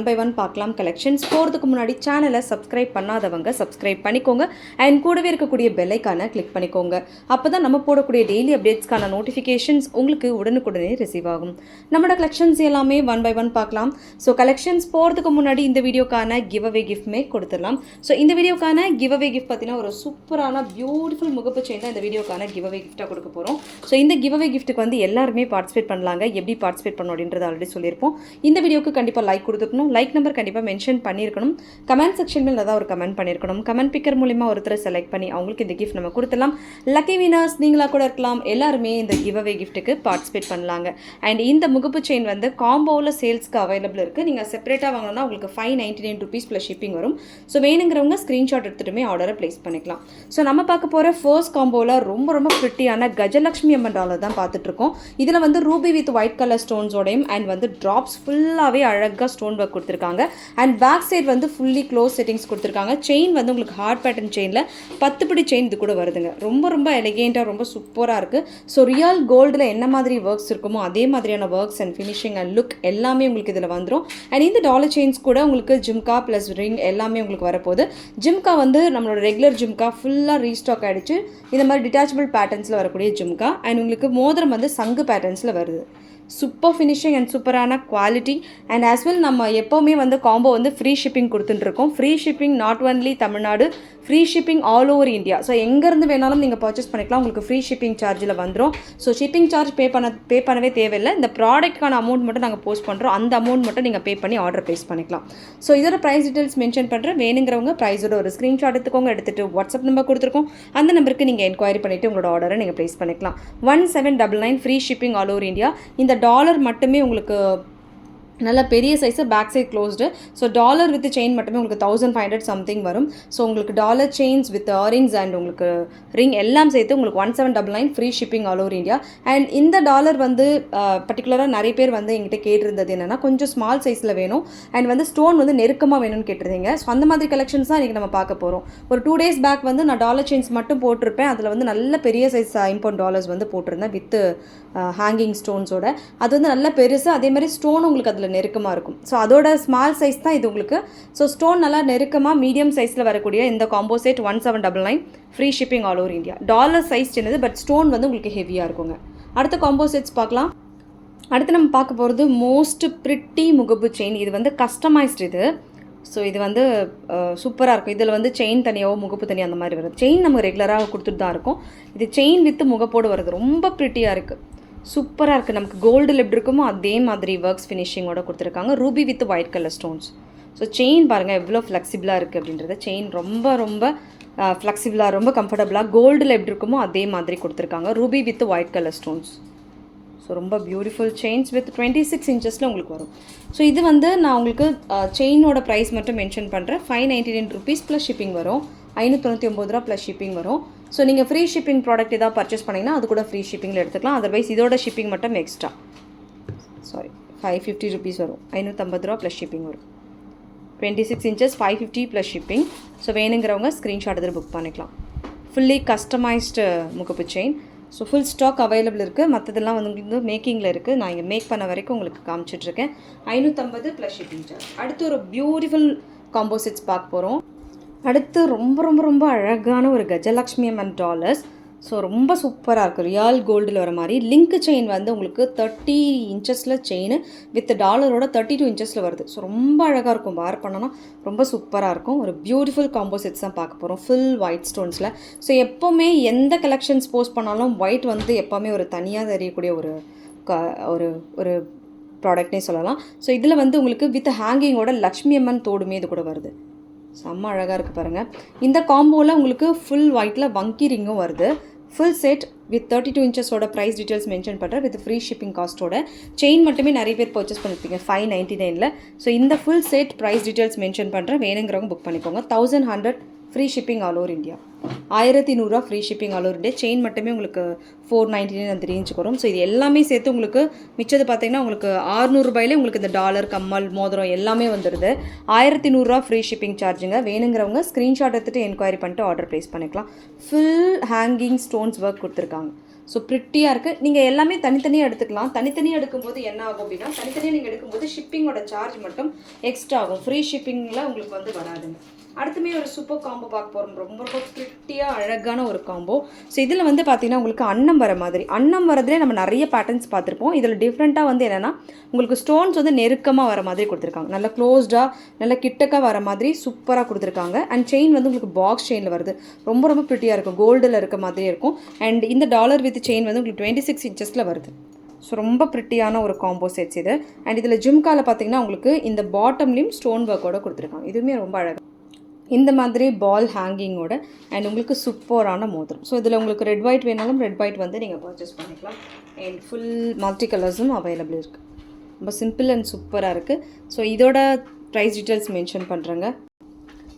One by one பார்க்கலாம் collections போகிறதுக்கு முன்னாடி சேனலை சப்ஸ்கிரைப் பண்ணாதவங்க சப்ஸ்கிரைப் பண்ணிக்கோங்க. அண்ட் கூடவே இருக்கக்கூடிய பெல்லைக்கான கிளிக் பண்ணிக்கோங்க. அப்போ தான் நம்ம போடக்கூடிய டெய்லி அப்டேட்ஸ்க்கான நோட்டிஃபிகேஷன்ஸ் உங்களுக்கு உடனுக்குடனே ரிசீவ் ஆகும். நம்மளோட கலெக்ஷன்ஸ் எல்லாமே ஒன் பை ஒன் பார்க்கலாம். ஸோ கலெக்ஷன்ஸ் போகிறதுக்கு முன்னாடி இந்த வீடியோக்கான கிவ் அவே கிஃப்ட்மே கொடுத்துடலாம். ஸோ இந்த வீடியோக்கான கிவ் அவே கிஃப்ட் பார்த்தீங்கன்னா ஒரு சூப்பரான பியூட்டிஃபுல் முகப்பு செயின் தான் இந்த வீடியோக்கான கிவ் அவே கிஃப்ட்டாக கொடுக்க போகிறோம் ஸோ இந்த கிவ் அவே கிஃப்ட்டுக்கு வந்து எல்லாருமே பார்ட்டிசிபேட் பண்ணலாங்க. எப்படி பார்ட்டிசிபேட் பண்ணணும் அப்படின்றத ஆல்ரெடி சொல்லியிருப்போம். இந்த வீடியோக்கு கண்டிப்பாக லைக் கொடுத்துக்கணும். லைக் நம்பர் கண்டிப்பாக மென்ஷன் பண்ணியிருக்கணும். கமெண்ட் செக்ஷன் மேலே ஏதாவது ஒரு கமெண்ட் பண்ணியிருக்கணும். கமெண்ட் பிக்கர் மூலிமா ஒருத்தரை செலக்ட் பண்ணி அவங்களுக்கு இந்த கிஃப்ட் நம்ம கொடுத்துடலாம். லக்கி வினர்ஸ் நீங்களாக கூட இருக்கலாம். எல்லாருமே இந்த கிவ் அவே கிஃப்ட்டுக்கு பார்ட்டிசிபேட் பண்ணலாங்க. அண்ட் இந்த முகப்பு செயின் வந்து காம்போவில் சேல்ஸ்க்கு அவைலபிள் இருக்குது நீங்கள் செப்பரேட்டாக வாங்கணும்னா உங்களுக்கு five ninety nine rupees plus shipping வரும். ஸோ வேணுங்கிறவங்க ஸ்க்ரீன்ஷாட் எடுத்துட்டுமே ஆர்டரை ப்ளேஸ் பண்ணிக்கலாம். ஸோ நம்ம பார்க்க போகிற ஃபர்ஸ்ட் காம்போவில் ரொம்ப ரொம்ப ஃபிட்டியான கஜலக்ஷ்மி அம்மன் டாலர் தான் பார்த்துட்ருக்கோம் இதில் வந்து ரூபி வித் ஒயிட் கலர் ஸ்டோன்ஸோடையும் அண்ட் வந்து ட்ராப்ஸ் ஃபுல்லாகவே அழகாக ஸ்டோன் ஒர்க் கொடுத்துருக்காங்க. அண்ட் பேக் சைடு வந்து ஃபுல்லி க்ளோஸ் செட்டிங்ஸ் கொடுத்துருக்காங்க. செயின் வந்து உங்களுக்கு ஹார்ட் பேட்டர்ன் செயினில் பத்து படி செயின் இது கூட வருதுங்க. ரொம்ப ரொம்ப எலிகேண்ட்டாக ரொம்ப சூப்பராக இருக்குது ஸோ ரியல் கோல்டில் என்ன மாதிரி ஒர்க்ஸ் இருக்குமோ அதே மாதிரியான works and finishing and look எல்லாமே உங்களுக்கு இதில் வந்துடும் அண்ட் இந்த டாலர் செயின்ஸ் கூட உங்களுக்கு ஜிம்கா ப்ளஸ் ரிங் எல்லாமே உங்களுக்கு வரப்போகுது. ஜிம்கா வந்து நம்மளோட ரெகுலர் ஜிம்கா ஃபுல்லாக ரீஸ்டாக் ஆகிடுச்சு இந்த மாதிரி டிட்டாச்சபிள் பேட்டர்ன்ஸில் வரக்கூடிய ஜிம்கா அண்ட் உங்களுக்கு மோதிரம் வந்து சங்கு பேட்டர்ன்ஸில் வருது. சூப்பர் ஃபினிஷிங் அண்ட் சூப்பரான குவாலிட்டி அண்ட் ஆஸ் வெல் நம்ம எப்போவுமே வந்து காம்போ வந்து free shipping கொடுத்துட்டுருக்கோம். Free shipping not only Tamil Nadu free shipping all over India so எங்கேருந்து வேணாலும் நீங்கள் பர்ச்சேஸ் பண்ணிக்கலாம். உங்களுக்கு ஃப்ரீ ஷிப்பிங் சார்ஜில் வந்துடும் ஸோ ஷிப்பிங் சார்ஜ் பே பண்ண பே பண்ணவே தேவையில்லை. இந்த ப்ராடக்ட்கான அமௌண்ட் மட்டும் நாங்கள் போஸ்ட் பண்ணுறோம் அந்த அமௌண்ட் மட்டும் நீங்கள் பே பண்ணி ஆர்டர் ப்ளேஸ் பண்ணிக்கலாம். ஸோ இதோட ப்ரைஸ் டீட்டெயில்ஸ் மென்ஷன் பண்ணுறேன் வேணுங்கிறவங்க ப்ரைஸோட ஒரு ஸ்க்ரீன்ஷாட் எடுத்துக்கோங்க. எடுத்துகிட்டு வாட்ஸ்அப் நம்பர் கொடுத்துருக்கோம். அந்த நம்பருக்கு நீங்கள் என்கொயரி பண்ணிவிட்டு உங்களோட ஆர்டரை நீங்கள் ப்ளேஸ் பண்ணிக்கலாம். One seven double nine free shipping all over India இந்த டாலர் மட்டுமே உங்களுக்கு நல்ல பெரிய size back side closed so dollar with chain மட்டுமே உங்களுக்கு தௌசண்ட் ஃபைவ் ஹண்ட்ரட் சம்திங் வரும். ஸோ உங்களுக்கு dollar chains with earrings and உங்களுக்கு ரிங் எல்லாம் சேர்த்து உங்களுக்கு one seven double nine free shipping all over India and இந்த டாலர் வந்து பர்டிகுலராக நிறைய பேர் வந்து எங்கிட்ட கேட்டிருந்தது என்னென்னா கொஞ்சம் ஸ்மால் சைஸில் வேணும். அண்ட் வந்து ஸ்டோன் வந்து நெருக்கமாக வேணும்னு கேட்டிருந்தீங்க. ஸோ அந்த மாதிரி கலெக்ஷன்ஸ் தான் இன்றைக்கி நம்ம பார்க்க போகிறோம் ஒரு டூ டேஸ் பேக் வந்து நான் டாலர் செயின்ஸ் மட்டும் போட்டிருப்பேன். அதில் வந்து நல்ல பெரிய சைஸ் இம்போர்ட் டாலர்ஸ் வந்து போட்டிருந்தேன் வித் ஹேங்கிங் ஸ்டோன்ஸோட அது வந்து நல்ல பெருசு அதே மாதிரி ஸ்டோன் உங்களுக்கு அதில் நெருக்கமாக இருக்கும். ஸோ அதோட ஸ்மால் சைஸ் தான் இது உங்களுக்கு. ஸோ ஸ்டோன் நல்லா நெருக்கமாக மீடியம் சைஸில் வரக்கூடிய இந்த combo set one seven double nine free shipping all over India dollar size சின்னது பட் ஸ்டோன் வந்து உங்களுக்கு ஹெவியாக இருக்குங்க. அடுத்த காம்போசேட்ஸ் பார்க்கலாம். அடுத்து நம்ம பார்க்க போகிறது மோஸ்ட் ப்ரிட்டி முகப்பு செயின் இது வந்து கஸ்டமைஸ்டு இது. ஸோ இது வந்து சூப்பராக இருக்கும். இதில் வந்து செயின் தனியாகவோ முகப்பு தனியாக அந்த மாதிரி வருது. செயின் நம்ம ரெகுலராக கொடுத்துட்டு தான் இருக்கும். இது செயின் வித்து முகப்போடு வருது ரொம்ப ப்ரிட்டியாக இருக்குது சூப்பராக இருக்குது நமக்கு கோல்டில் எப்படி இருக்குமோ அதே மாதிரி ஒர்க்ஸ் ஃபினிஷிங்கோட கொடுத்துருக்காங்க. Ruby with white colour stones so chain பாருங்கள் எவ்வளோ ஃப்ளெக்சிபிளாக இருக்குது அப்படின்றத. செயின் ரொம்ப ரொம்ப ஃப்ளெக்சிபிளாக ரொம்ப கம்ஃபர்டபுளாக கோல்டில் எப்படி இருக்குமோ அதே மாதிரி கொடுத்துருக்காங்க. Ruby with white colour stones so ரொம்ப beautiful chains with twenty six இன்ச்சஸில் உங்களுக்கு வரும். ஸோ இது வந்து நான் உங்களுக்கு செயினோட ப்ரைஸ் மட்டும் மென்ஷன் பண்ணுறேன் five ninety nine rupees plus shipping வரும். ஐநூற்றி தொண்ணூற்றி ஒம்பது ரூபா ப்ளஸ் ஷிப்பிங் வரும். ஸோ நீங்கள் ஃப்ரீ ஷிப்பிங் ப்ராடக்ட் ஏதாவது பர்ச்சேஸ் பண்ணிங்கன்னா அது கூட ஃப்ரீ ஷிப்பிங்கில் எடுத்துக்கலாம். அதர்வைஸ் இதோட ஷிப்பிங் மட்டும் extra sorry five fifty rupees வரும். ஐநூற்றம்பது ரூபா ப்ளஸ் ஷிப்பிங் வரும். Twenty six inches five fifty plus shipping so வேணுங்கிறவங்க ஸ்க்ரீன்ஷாட் எடுத்து புக் பண்ணிக்கலாம். ஃபுல்லி கஸ்டமைஸ்டு uh, முகப்பு chain so full stock available இருக்குது மற்றதெல்லாம் வந்து உங்களுக்கு மேக்கிங்கில் இருக்குது நான் இங்கே மேக் பண்ண வரைக்கும் உங்களுக்கு காமிச்சிட்ருக்கேன் ஐநூற்றம்பது ப்ளஸ் ஷிப்பிங் சார்ஜ் அடுத்து ஒரு பியூட்டிஃபுல் காம்போசிட்ஸ் பார்க்க போகிறோம் அடுத்து ரொம்ப ரொம்ப ரொம்ப அழகான ஒரு கஜலக்ஷ்மி அம்மன் டாலர்ஸ் ஸோ ரொம்ப சூப்பராக இருக்கும் ரியல் கோல்டில் வர மாதிரி. லிங்க் செயின் வந்து உங்களுக்கு தேர்ட்டி இன்ச்சஸில் செயின் வித் டாலரோட தேர்ட்டி டூ இன்ச்சஸில் வருது. ஸோ ரொம்ப அழகாக இருக்கும். வேர் பண்ணோன்னா ரொம்ப சூப்பராக இருக்கும். ஒரு பியூட்டிஃபுல் காம்போசிட்ஸ் தான் பார்க்க போகிறோம் ஃபுல் ஒயிட் ஸ்டோன்ஸில் ஸோ எப்போவுமே எந்த கலெக்ஷன்ஸ் போஸ்ட் பண்ணாலும் ஒயிட் வந்து எப்போவுமே ஒரு தனியாக தெரியக்கூடிய ஒரு க ஒரு ஒரு ப்ராடக்ட்னே சொல்லலாம். ஸோ இதில் வந்து உங்களுக்கு வித் ஹேங்கிங்கோட லக்ஷ்மி அம்மன் தோடுமே இது கூட வருது. செம்ம அழகாக இருக்குது பாருங்கள் இந்த காம்போவில் உங்களுக்கு ஃபுல் ஒயிட்டில் வங்கி ரிங்கும் வருது. Full set with thirty two இன்ச்சஸோட price details mention பண்ணுறேன் வித் ஃப்ரீ ஷிப்பிங் காஸ்ட்டோட செயின் மட்டுமே நிறைய பேர் பர்ச்சேஸ் பண்ணிருப்பீங்க ஃபைவ் நைன்ட்டி நைனில் ஸோ இந்த full set price details mention பண்ணுறேன் வேணுங்கிறவங்க புக் பண்ணிக்கோங்க. Thousand hundred free shipping all over India ஆயிரத்தி நூறுரூவா free shipping all over India chain மட்டுமே உங்களுக்கு ஃபோர் நைன்டி நைன் அந்த ரேஞ்சுக்கு வரும். ஸோ இது எல்லாமே சேர்த்து உங்களுக்கு மிச்சது பார்த்தீங்கன்னா உங்களுக்கு ஆறுநூறுபாயிலே உங்களுக்கு இந்த டாலர் கம்மல் மோதிரம் எல்லாமே வந்துடுது ஆயிரத்தி நூறுரூவா ஃப்ரீ ஷிப்பிங் சார்ஜுங்க வேணுங்கிறவங்க ஸ்க்ரீன்ஷாட் எடுத்துகிட்டு என்கொயரி பண்ணிட்டு ஆர்டர் ப்ளேஸ் பண்ணிக்கலாம். ஃபுல் ஹேங்கிங் ஸ்டோன்ஸ் ஒர்க் கொடுத்துருக்காங்க. ஸோ ப்ரிட்டியாக இருக்குது நீங்கள் எல்லாமே தனித்தனியாக எடுத்துக்கலாம். தனித்தனியாக எடுக்கும்போது என்ன ஆகும் அப்படின்னா தனித்தனியாக நீங்கள் எடுக்கும்போது ஷிப்பிங்கோட சார்ஜ் மட்டும் எக்ஸ்ட்ரா ஆகும். ஃப்ரீ ஷிப்பிங்கில் உங்களுக்கு வந்து வராதுங்க. அடுத்துமே ஒரு சூப்பர் காம்போ பார்க்க போகிறோம் ரொம்ப ரொம்ப ப்ரிட்டியாக அழகான ஒரு காம்போ ஸோ இதில் வந்து பார்த்தீங்கன்னா உங்களுக்கு அன்னம் வர மாதிரி. அன்னம் வரதுலேயே நம்ம நிறைய பேட்டர்ன்ஸ் பார்த்துருப்போம். இதில் டிஃப்ரெண்ட்டாக வந்து என்னென்னா உங்களுக்கு ஸ்டோன்ஸ் வந்து நெருக்கமாக வர மாதிரி கொடுத்துருக்காங்க. நல்ல க்ளோஸ்டாக நல்ல கிட்டக்காக வர மாதிரி சூப்பராக கொடுத்துருக்காங்க. அண்ட் செயின் வந்து உங்களுக்கு பாக்ஸ் செயினில் வருது. ரொம்ப ரொம்ப ப்ரிட்டியாக இருக்கும். கோல்டில் இருக்க மாதிரியே இருக்கும். அண்ட் இந்த டாலர் வித் செயின் வந்து உங்களுக்கு டுவெண்ட்டி சிக்ஸ் இன்ச்சஸில் வருது. ஸோ ரொம்ப ப்ரிட்டியான ஒரு காம்போ செட்ஸ் இது. அண்ட் இதில் ஜிம்காவில் பார்த்தீங்கன்னா உங்களுக்கு இந்த பாட்டம்லேயும் ஸ்டோன் ஒர்க்கோட கொடுத்துருக்காங்க. இதுவுமே ரொம்ப அழகாக இந்த மாதிரி பால் ஹேங்கிங்கோட அண்ட் உங்களுக்கு சூப்பரான மோதிரம். ஸோ இதில் உங்களுக்கு ரெட் ஒயிட் வேணாலும் ரெட் ஒயிட் வந்து நீங்கள் பர்ச்சேஸ் பண்ணிக்கலாம். அண்ட் ஃபுல் மல்டி கலர்ஸும் அவைலபிள் இருக்குது ரொம்ப சிம்பிள் அண்ட் சூப்பராக இருக்குது ஸோ இதோட ப்ரைஸ் டீட்டெயில்ஸ் மென்ஷன் பண்ணுறேங்க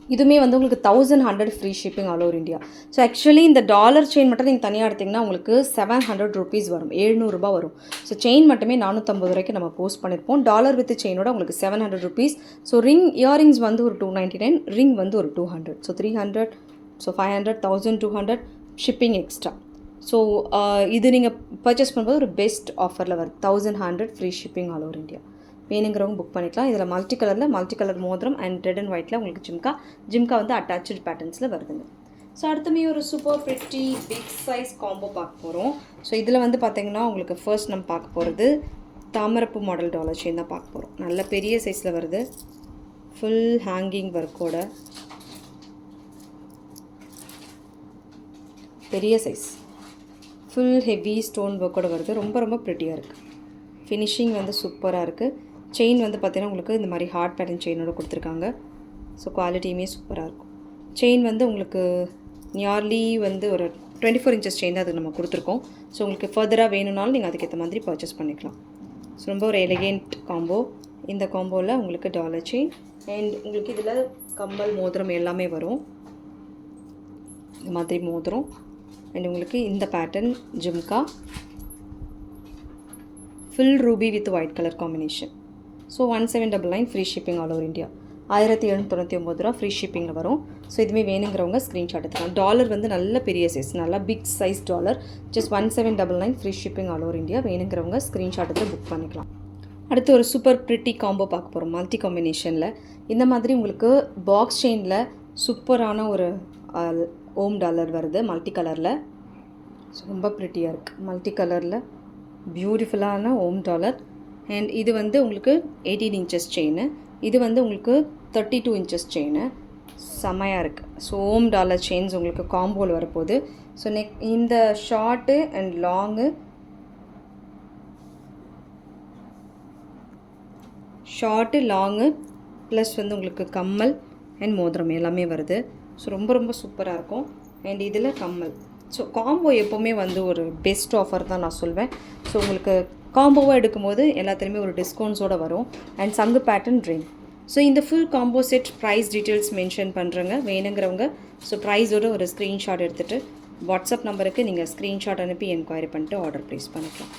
இதுவுமே வந்து உங்களுக்கு thousand hundred free shipping all over India so actually இந்த டாலர் செயின் மட்டும் நீங்கள் தனியாக எடுத்திங்கன்னா உங்களுக்கு செவன் ஹண்ட்ரட் ருபீஸ் வரும். எழுநூறுபா வரும். ஸோ செயின் மட்டுமே நானூற்றம்பது ரூபாய்க்கு நம்ம போஸ்ட் பண்ணியிருப்போம் டாலர் வித் செயினோட உங்களுக்கு seven hundred rupees so ring earrings வந்து ஒரு டூ நைன்ட்டி நைன் ரிங் வந்து ஒரு two hundred so three hundred so five hundred thousand two hundred shipping extra so இது நீங்கள் பர்ச்சேஸ் பண்ணும்போது ஒரு பெஸ்ட் ஆஃபரில் வருது thousand hundred free shipping all over India வேணுங்கிறவங்க புக் பண்ணிக்கலாம். இதில் மல்டி கலரில் மல்டி கலர் மோதிரம் அண்ட் ரெட் அண்ட் ஒயிட்டில் உங்களுக்கு ஜிம்கா ஜிம்கா வந்து அட்டாச்சு பேட்டர்ன்ஸில் வருதுங்க. ஸோ அடுத்துமே ஒரு super fifty big size combo பார்க்க போகிறோம் ஸோ இதில் வந்து பார்த்திங்கன்னா உங்களுக்கு ஃபர்ஸ்ட் நம்ம பார்க்க போகிறது தாமரப்பு மாடல் டாலர் செயின் தான் பார்க்க போகிறோம் நல்ல பெரிய சைஸில் வருது. ஃபுல் ஹேங்கிங் ஒர்க்கோட பெரிய சைஸ் ஃபுல் ஹெவி ஸ்டோன் ஒர்க்கோட வருது. ரொம்ப ரொம்ப ப்ரிட்டியாக இருக்குது ஃபினிஷிங் வந்து சூப்பராக இருக்குது செயின் வந்து பார்த்திங்கன்னா உங்களுக்கு இந்த மாதிரி ஹார்ட் பேட்டர்ன் செயினோட கொடுத்துருக்காங்க. ஸோ குவாலிட்டியுமே சூப்பராக இருக்கும். செயின் வந்து உங்களுக்கு நியர்லி வந்து ஒரு டுவெண்ட்டி ஃபோர் இன்ச்சஸ் செயின் தான் அது நம்ம கொடுத்துருக்கோம். ஸோ உங்களுக்கு ஃபர்தராக வேணும்னாலும் நீங்கள் அதுக்கேற்ற மாதிரி பர்ச்சேஸ் பண்ணிக்கலாம். ஸோ ரொம்ப ஒரு எலிகெண்ட் காம்போ இந்த காம்போவில் உங்களுக்கு டாலர் செயின் அண்ட் உங்களுக்கு இதில் கம்பல் மோதிரம் எல்லாமே வரும். இந்த மாதிரி மோதிரம். அண்ட் உங்களுக்கு இந்த pattern jhumka. Full ruby with white colour combination so one seven double nine free shipping all over India ஆயிரத்தி எழுநூற்றி ஒம்பது ரூபா ஃப்ரீ ஷிப்பிங்கில் வரும். ஸோ இதுவுமே வேணுங்கிறவங்க ஸ்க்ரீன்ஷாட் எடுத்துக்கலாம். டாலர் வந்து நல்ல பெரிய சைஸ் நல்லா big size dollar just one seven double nine free shipping all over India வேணுங்கிறவங்க ஸ்க்ரீன்ஷாட் எடுத்து புக் பண்ணிக்கலாம். அடுத்து ஒரு சூப்பர் ப்ரிட்டி காம்போ பார்க்க போகிறோம் மல்டி காம்பினேஷனில் இந்த மாதிரி உங்களுக்கு பாக்ஸ் செயினில் சூப்பரான ஒரு ஓம் டாலர் வருது. மல்டி கலரில் ஸோ ரொம்ப ப்ரிட்டியாக இருக்குது மல்டி கலரில் பியூட்டிஃபுல்லான ஓம் டாலர் அண்ட் இது வந்து உங்களுக்கு எயிட்டீன் இன்ச்சஸ் செயின் இது வந்து உங்களுக்கு தேர்ட்டி டூ இன்ச்சஸ் செயின் செமையாக இருக்குது ஸோ ஓம் டாலர் செயின்ஸ் உங்களுக்கு காம்போவில் வரப்போகுது. ஸோ நெக் இந்த short and long short long plus வந்து உங்களுக்கு கம்மல் அண்ட் மோதிரம் எல்லாமே வருது. ஸோ ரொம்ப ரொம்ப சூப்பராக இருக்கும். அண்ட் இதில் கம்மல். ஸோ காம்போ எப்போவுமே வந்து ஒரு பெஸ்ட் ஆஃபர் தான் நான் சொல்வேன். ஸோ உங்களுக்கு காம்போவாக எடுக்கும்போது எல்லாத்துலேயுமே ஒரு டிஸ்கவுண்ட்ஸோடு வரும். அண்ட் சங்கு பேட்டர்ன் ட்ரிங்க் ஸோ இந்த full combo set price details mention பண்ணுறங்க வேணுங்கிறவங்க. ஸோ ப்ரைஸோட ஒரு ஸ்க்ரீன்ஷாட் எடுத்துகிட்டு வாட்ஸ்அப் நம்பருக்கு நீங்கள் ஸ்க்ரீன்ஷாட் அனுப்பி என்கொயரி பண்ணிட்டு ஆர்டர் ப்ளேஸ் பண்ணிக்கலாம்.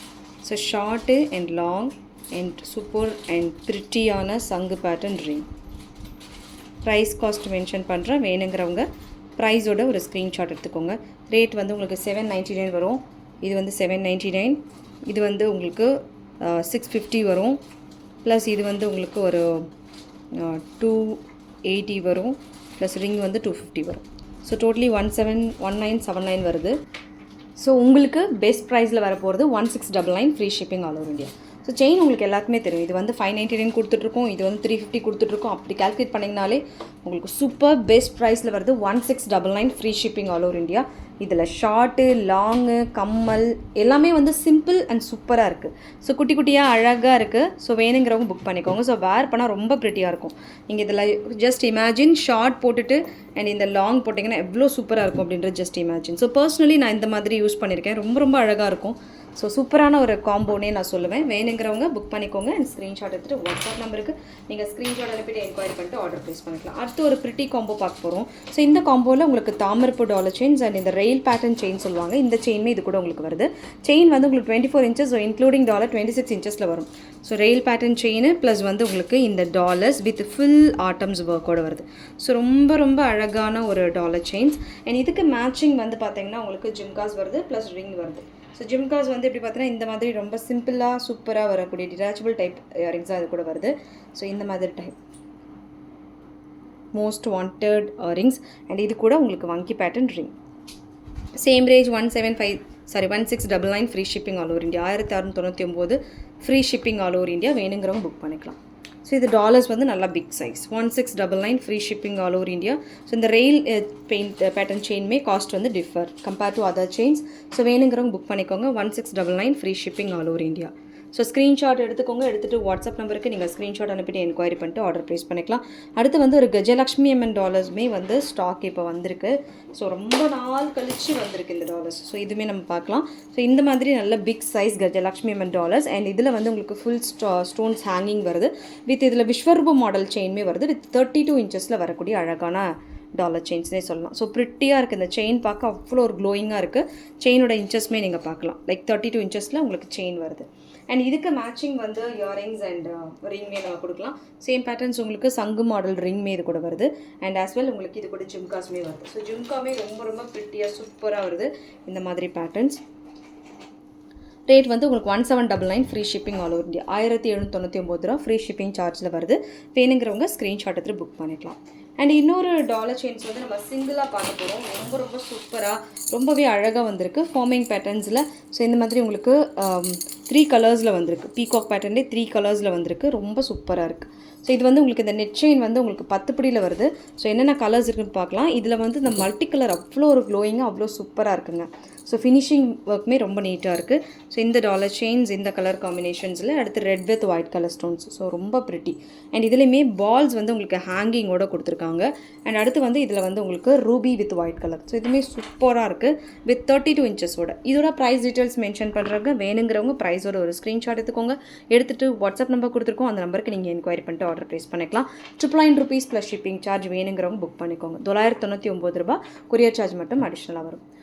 So short and long and super and ப்ரிட்டியான சங்கு pattern ring price cost mention பண்ணுறேன் வேணுங்கிறவங்க. ப்ரைஸோட ஒரு ஸ்க்ரீன்ஷாட் எடுத்துக்கோங்க. ரேட் வந்து உங்களுக்கு செவன் நைன்ட்டி நைன் வரும். இது வந்து செவன் நைன்ட்டி நைன் இது வந்து உங்களுக்கு சிக்ஸ் ஃபிஃப்டி வரும். ப்ளஸ் இது வந்து உங்களுக்கு ஒரு டூ எயிட்டி வரும். ப்ளஸ் ரிங் வந்து டூ ஃபிஃப்டி வரும். So totally one seven one nine seven nine வருது. ஸோ உங்களுக்கு பெஸ்ட் ப்ரைஸில் வரப்போகிறது one six double nine free shipping all over India so chain உங்களுக்கு எல்லாருக்குமே தெரியும். இது வந்து ஃபைவ் நைன்டி நைன் கொடுத்துட்ருக்கோம் இது வந்து த்ரீ ஃபிஃப்டி கொடுத்துட்ருக்கோம் அப்படி கால்குலேட் பண்ணிங்கனாலே உங்களுக்கு சூப்பர் பெஸ்ட் ப்ரைஸில் வருது one six double nine free shipping all over India இதில் ஷார்ட்டு லாங்கு கம்மல் எல்லாமே வந்து சிம்பிள் அண்ட் சூப்பராக இருக்குது ஸோ குட்டி குட்டியாக அழகாக இருக்குது ஸோ வேணுங்கிறவங்க புக் பண்ணிக்கோங்க. ஸோ வேர் பண்ணால் ரொம்ப ப்ரிட்டியாக இருக்கும். நீங்கள் இதில் ஜஸ்ட் இமேஜின் ஷார்ட் போட்டுட்டு அண்ட் இந்த லாங் போட்டிங்கன்னா எவ்வளோ சூப்பராக இருக்கும் அப்படின்றது ஜஸ்ட் இமேஜின் ஸோ பர்சனலி நான் இந்த மாதிரி யூஸ் பண்ணியிருக்கேன் ரொம்ப ரொம்ப அழகாக இருக்கும். ஸோ சூப்பரான ஒரு காம்போனே நான் சொல்லுவேன். வேணுங்கிறவங்க புக் பண்ணிக்கோங்க. அண்ட் ஸ்க்ரீன்ஷாட் எடுத்துகிட்டு வாட்ஸ்அப் நம்பருக்கு நீங்கள் ஸ்க்ரீன்ஷாட் அனுப்பிட்டு என்கொயரி பண்ணிட்டு ஆர்டர் ப்ளேஸ் பண்ணிக்கலாம். அடுத்து ஒரு பிரிட்டி காம்போ பார்க்க போகிறோம் ஸோ இந்த காம்போவில் உங்களுக்கு தாமரப்பு டாலர் செயின்ஸ் அண்ட் இந்த ரெயில் பேட்டர்ன் செயின் சொல்லுவாங்க. இந்த செயின்மே இது கூட உங்களுக்கு வருது. செயின் வந்து உங்களுக்கு twenty four inches so including dollar twenty six இன்ச்சஸில் வரும். So rail pattern chain plus வந்து உங்களுக்கு இந்த டாலர்ஸ் வித் ஃபுல் ஆட்டம்ஸ் ஒர்க்கோட வருது. ஸோ ரொம்ப ரொம்ப அழகான ஒரு டாலர் செயின்ஸ் அண்ட் இதுக்கு மேட்சிங் வந்து பார்த்தீங்கன்னா உங்களுக்கு ஜிம்காஸ் வருது ப்ளஸ் ரிங் வருது. ஸோ ஜிம்காஸ் வந்து எப்படி பார்த்தீங்கன்னா இந்த மாதிரி ரொம்ப சிம்பிளாக சூப்பராக வரக்கூடிய டிட்டாச்சபிள் டைப் இயரிங்ஸாக அது கூட வருது. ஸோ இந்த மாதிரி type most wanted earrings and இது கூட உங்களுக்கு வங்கி pattern ring same range one seven five sorry one six double nine free shipping all over India ஆயிரத்தி அறுநூத்தி தொண்ணூற்றி ஒம்பது free shipping all over India வேணுங்கிறவங்க புக் பண்ணிக்கலாம். ஸோ இது டாலர்ஸ் வந்து நல்லா big size one six double nine free shipping all over India so இந்த ரெயில் பெயிண்ட் பேட்டர்ன் செயின்மே காஸ்ட் வந்து differ compare to other chains so வேணுங்கிறவங்க புக் பண்ணிக்கோங்க. One six double nine free shipping all over India so screenshot எடுத்துக்கோங்க. எடுத்துகிட்டு WhatsApp நம்பருக்கு நீங்கள் screenshot அனுப்பிட்டு என்கொயரி பண்ணிட்டு ஆர்டர் ப்ளேஸ் பண்ணிக்கலாம். அடுத்து வந்து ஒரு கஜலக்ஷ்மி எம்என் டாலர்ஸுமே வந்து ஸ்டாக் இப்போ வந்திருக்கு. ஸோ ரொம்ப நாள் கழிச்சு வந்திருக்கு இந்த டாலர்ஸ் ஸோ இதுவுமே நம்ம பார்க்கலாம். ஸோ இந்த மாதிரி நல்ல big size Gajalakshmi M N dollars and இதில் வந்து உங்களுக்கு ஃபுல் ஸ்டா ஸ்டோன்ஸ் ஹேங்கிங் வருது. வித் இதில் விஸ்வரூப மாடல் செயின்மே வருது. வித் தேர்ட்டி டூ இன்ச்சஸில் வரக்கூடிய அழகான டாலர் செயின்ஸ்னே சொல்லலாம். ஸோ ப்ரிட்டியாக இருக்குது இந்த செயின் பார்க்க அவ்வளோ ஒரு க்ளோயிங்காக இருக்குது செயினோட இன்ச்சஸ்மே நீங்கள் பார்க்கலாம். லைக் தேர்ட்டி டூ இன்ச்சஸில் உங்களுக்கு செயின் வருது. அண்ட் இதுக்கு மேட்சிங் வந்து இயரிங்ஸ் அண்ட் ரிங்மே நம்ம கொடுக்கலாம். சேம் பேட்டர்ன்ஸ் உங்களுக்கு சங்கு மாடல் ரிங்மே இது கூட வருது. அண்ட் ஆஸ் வெல் உங்களுக்கு இது கூட ஜிம்காஸ்மே வருது. ஸோ ஜிம்காமே ரொம்ப ரொம்ப ப்ரிட்டியாக சூப்பராக வருது. இந்த மாதிரி பேட்டர்ன்ஸ் ரேட் வந்து உங்களுக்கு one seven double nine free shipping all over India ஆயிரத்தி எழுநூற்றி தொண்ணூற்றி ஒம்பது ரூபா ஃப்ரீ ஷிப்பிங் சார்ஜில் வருது. வேணுங்கிறவங்க ஸ்க்ரீன்ஷாட் எடுத்து புக் பண்ணிக்கலாம். அண்ட் இன்னொரு டாலர் செயின்ஸ் வந்து நம்ம சிங்கிளாக பார்க்க போகிறோம் ரொம்ப ரொம்ப சூப்பராக ரொம்பவே அழகாக வந்திருக்கு. ஃபார்மிங் பேட்டர்ன்ஸில் ஸோ இந்த மாதிரி உங்களுக்கு um, த்ரீ கலர்ஸில் வந்திருக்கு. பீகாக் பேட்டர்ன்லேயே த்ரீ கலர்ஸில் வந்திருக்கு. ரொம்ப சூப்பராக இருக்குது ஸோ இது வந்து உங்களுக்கு இந்த நெட் செயின் வந்து உங்களுக்கு பத்து பிடியில் வருது. ஸோ என்னென்ன கலர்ஸ் இருக்குன்னு பார்க்கலாம். இதில் வந்து இந்த மல்டி கலர் அவ்வளோ ஒரு க்ளோயிங்காக அவ்வளோ சூப்பராக இருக்குங்க. ஸோ ஃபினிஷிங் ஒர்க்குமே ரொம்ப நீட்டாக இருக்குது ஸோ இந்த டாலர் செயின்ஸ் இந்த கலர் காம்பினேஷன்ஸில் அடுத்து red with white colour stones so ரொம்ப ப்ரிட்டி அண்ட் இதுலேயுமே பால்ஸ் வந்து உங்களுக்கு ஹேங்கிங்கோட கொடுத்துருக்காங்க. அண்ட் அடுத்து வந்து இதில் வந்து உங்களுக்கு ruby with white colour so இதுவுமே சூப்பராக இருக்குது வித் தேர்ட்டி டூ இன்ச்சஸோட இதோட ப்ரைஸ் டீட்டெயில்ஸ் மென்ஷன் பண்ணுறாங்க வேணுங்கிறவங்க ப்ரைஸோட ஒரு ஸ்க்ரீன்ஷாட் எடுத்துக்கோங்க. எடுத்துகிட்டு வாட்ஸ்அப் நம்பர் கொடுத்துருக்கோம். அந்த நம்பருக்கு நீங்கள் என்கொயரி பண்ணிட்டு ஆர்டர் ப்ளேஸ் பண்ணிக்கலாம். Triple nine rupees plus shipping charge வேணுங்கிறவங்க புக் பண்ணிக்கோங்க. தொள்ளாயிரத்தி தொண்ணூற்றி ஒம்பது ரூபா கொரியர் சார்ஜ் மட்டும் அடிஷ்னலாக வரும்.